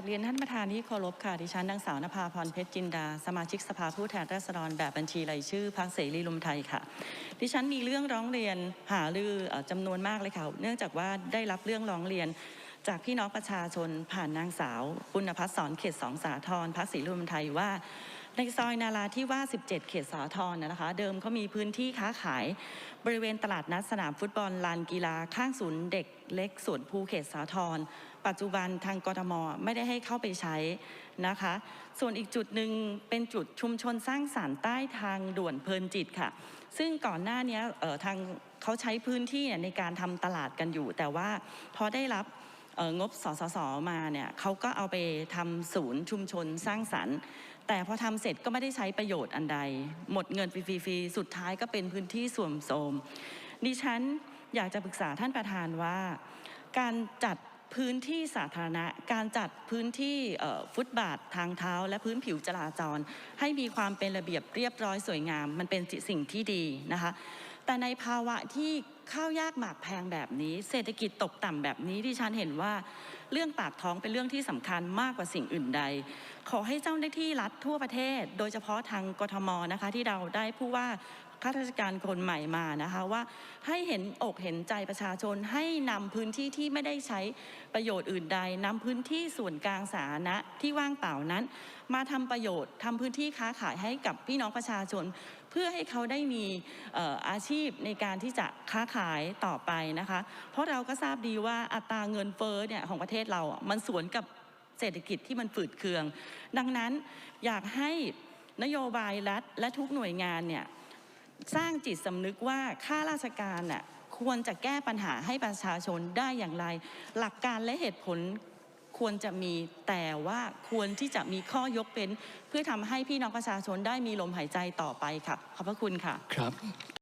บเรียนท่านประธานที่เคารพค่ะ ดิฉันนางสาวนภาพรเพชรจินดา สมาชิกสภาผู้แทนราษฎรแบบบัญชีรายชื่อพรรคเสรีรวมไทยค่ะ ดิฉันมีเรื่องร้องเรียนหารือเอ่อจำนวนมากเลยค่ะ เนื่องจากว่าได้รับเรื่องร้องเรียน จากพี่น้องประชาชนผ่านนางสาวปุณพัฒน์สอนเขตสองสาทรพรรคเสรีรวมไทยว่าในซอยนาราที่ว่า 17 เขตสาทรนะคะ เดิมเขามีพื้นที่ค้าขาย บริเวณตลาดนัดสนามฟุตบอลลานกีฬาข้างศูนย์เด็กเล็กสวนภูเขตสาทรปัจจุบันทางกทมไม่ได้ให้เข้าไปใช้นะคะ ส่วนอีกจุดหนึ่งเป็นจุดชุมชนสร้างสารรค์ใต้ทางด่วนเพลินจิตค่ะ ซึ่งก่อนหน้านี้ออทางเขาใช้พื้นที่ในการทำตลาดกันอยู่ แต่ว่าพอได้รับ งบสสสมาเนี่ยเขาก็เอาไปทำศูนย์ชุมชนสร้างสรรค์ แต่พอทำเสร็จก็ไม่ได้ใช้ประโยชน์อันใด หมดเงินฟรีๆสุดท้ายก็เป็นพื้นที่ส่วมโทมดิฉันอยากจะปรึกษาท่านประธานว่า การจัดพื้นที่สาธารณะ การจัดพื้นที่ฟุตบาททางเท้า และพื้นผิวจราจร ให้มีความเป็นระเบียบเรียบร้อยสวยงาม มันเป็นสิ่งที่ดีนะคะ แต่ในภาวะที่ข้าวยากหมากแพงแบบนี้ เศรษฐกิจตกต่ำแบบนี้ที่ฉันเห็นว่าเรื่องปากท้องเป็นเรื่องที่สำคัญมากกว่าสิ่งอื่นใด ขอให้เจ้าหน้าที่รัฐทั่วประเทศ โดยเฉพาะทางกทมนะคะ ที่เราได้ผู้ว่าข้าราชการคนใหม่มานะคะว่าให้เห็นอกเห็นใจประชาชนให้นำพื้นที่ที่ไม่ได้ใช้ประโยชน์อื่นใดนำพื้นที่ส่วนกลางสาธารณะที่ว่างเปล่านั้น มาทำประโยชน์ทำพื้นที่ค้าขายให้กับพี่น้องประชาชน เพื่อให้เขาได้มีอาชีพในการที่จะค้าขายต่อไปนะคะ เพราะเราก็ทราบดีว่าอัตราเงินเฟ้อเนี่ยของประเทศเรา มันสวนกับเศรษฐกิจที่มันฝืดเคือง ดังนั้นอยากให้นโยบายรัฐและทุกหน่วยงานเนี่ยสร้างจิตสำนึกว่าข้าราชการน่ะควรจะแก้ปัญหาให้ประชาชนได้อย่างไร หลักการและเหตุผล ควรจะมีแต่ว่าควรที่จะมีข้อยกเว้นเพื่อทำให้พี่น้องประชาชนได้มีลมหายใจต่อไปค่ะขอบพระคุณค่ะครับ